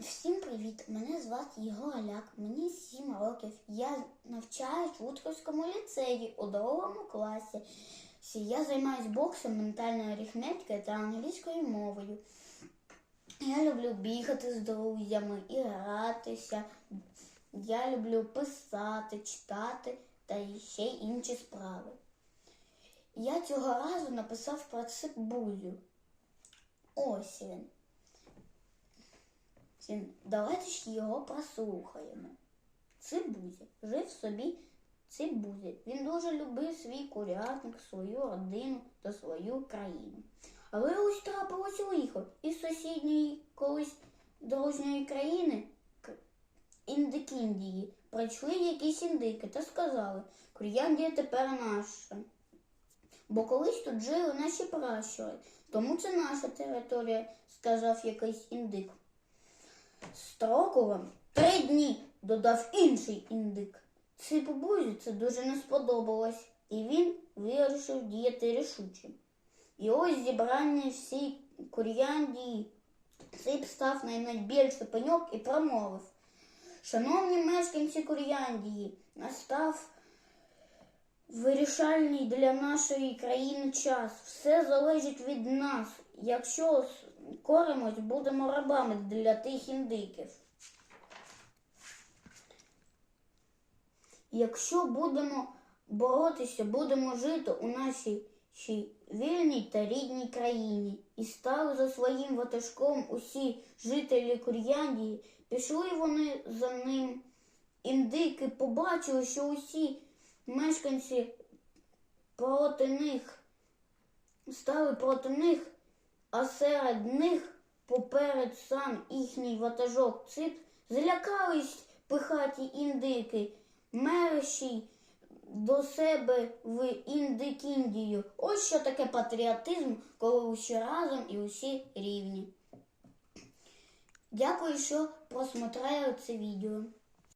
Всім привіт! Мене звати Єгор Галяк, мені 7 років. Я навчаюсь в Утрівському ліцеї у другому класі. Я займаюся боксом, ментальною арифметикою та англійською мовою. Я люблю бігати з друзями і гратися. Я люблю писати, читати та ще інші справи. Я цього разу написав про цибулю. Ось він. Давайте ж його прослухаємо. Цибузя жив собі Цибузя. Він дуже любив свій курятник, свою родину та свою країну. Але ось трапилось лихо із сусідньої колись дружньої країни Індикіндії. Прийшли якісь індики та сказали, Кур'яндія тепер наша. Бо колись тут жили наші пращури, тому це наша територія, сказав якийсь індик. Вам три дні, додав інший індик. Цій бабузі це дуже не сподобалось, і він вирішив діяти рішуче. І ось зібрання всій кур'яндії Цип став на найбільший пеньок і промовив. Шановні мешканці Кур'яндії, настав вирішальний для нашої країни час. Все залежить від нас. Якщо коримось, будемо рабами для тих індиків. Якщо будемо боротися, будемо жити у нашій вільній та рідній країні. І стали за своїм ватажком усі жителі Кур'яндії. Пішли вони за ним. Індики побачили, що усі мешканці проти них стали проти них, а серед них поперед сам їхній ватажок цит злякались пихаті індики, мерщій до себе в індикіндію. Ось що таке патріотизм, коли усі разом і усі рівні. Дякую, що просмотрели це відео.